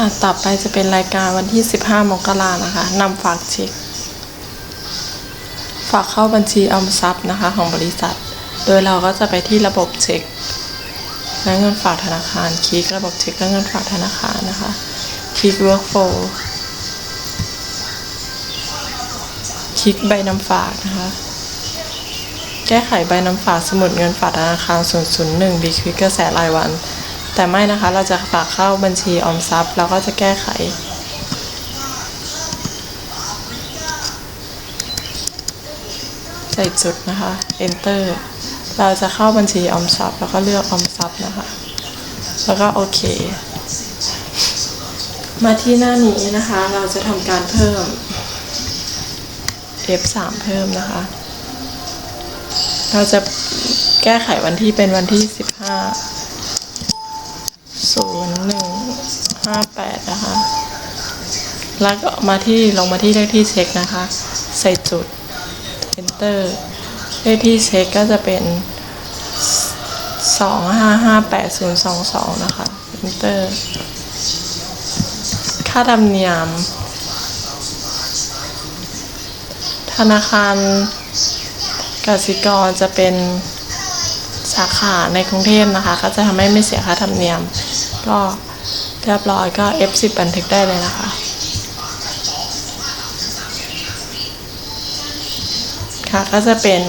ค่ะ ต่อไปจะเป็นรายการวันที่ 15 มกรานะคะนำฝากเช็ค ฝากเข้าบัญชีออมทรัพย์นะคะของบริษัท โดยเราก็จะไปที่ระบบเช็คและเงินฝากธนาคาร คลิกระบบเช็คและเงินฝากธนาคารนะคะ คลิก workflow คลิกใบนำฝากนะคะ แก้ไขใบนำฝากสมุดเงินฝากธนาคาร 001 ดีควิกกระแสรายวัน แต่ไม่นะคะ เราจะฝากเข้าบัญชีออมทรัพย์ เราก็จะแก้ไข ใส่จุดนะคะ enter เราจะเข้าบัญชีออมทรัพย์แล้วก็เลือกออมทรัพย์นะคะ แล้วก็โอเค มาที่หน้านี้นะคะ เราจะทำการเพิ่ม F3 เพิ่มนะคะ เราจะแก้ไขวันที่เป็นวันที่ 15 0158นะคะ แล้วก็มาที่ลงมาที่เลขที่เช็คนะคะ ใส่จุด enter เลขที่เช็คก็จะเป็น 2558022 นะคะ enter ค่าธรรมเนียม ธนาคารกสิกรจะเป็นสาขาในกรุงเทพนะคะ ก็จะทำให้ไม่เสียค่าธรรมเนียม ก็ เรียบร้อยก็ F10 บันทึกได้เลยนะคะ ค่ะก็จะเป็น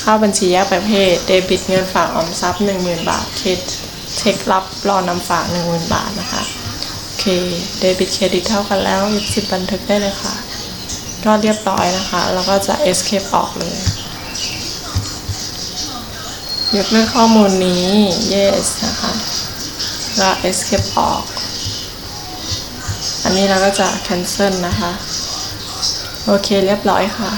เข้าบัญชีแยกประเภท เดบิตเงินฝากออมทรัพย์ 10,000 บาทเคสเช็ครับรอนำฝาก 10,000 บาทนะคะ โอเค เดบิตเครดิตเท่ากันแล้ว F10 บันทึกได้เลยค่ะ ก็เรียบร้อยนะคะ แล้วก็จะ escape ออกเลยยกเลิกข้อมูลนี้ yes นะคะ แล้ว escape ออก อันนี้เราก็จะ cancel นะคะ โอเคเรียบร้อยค่ะ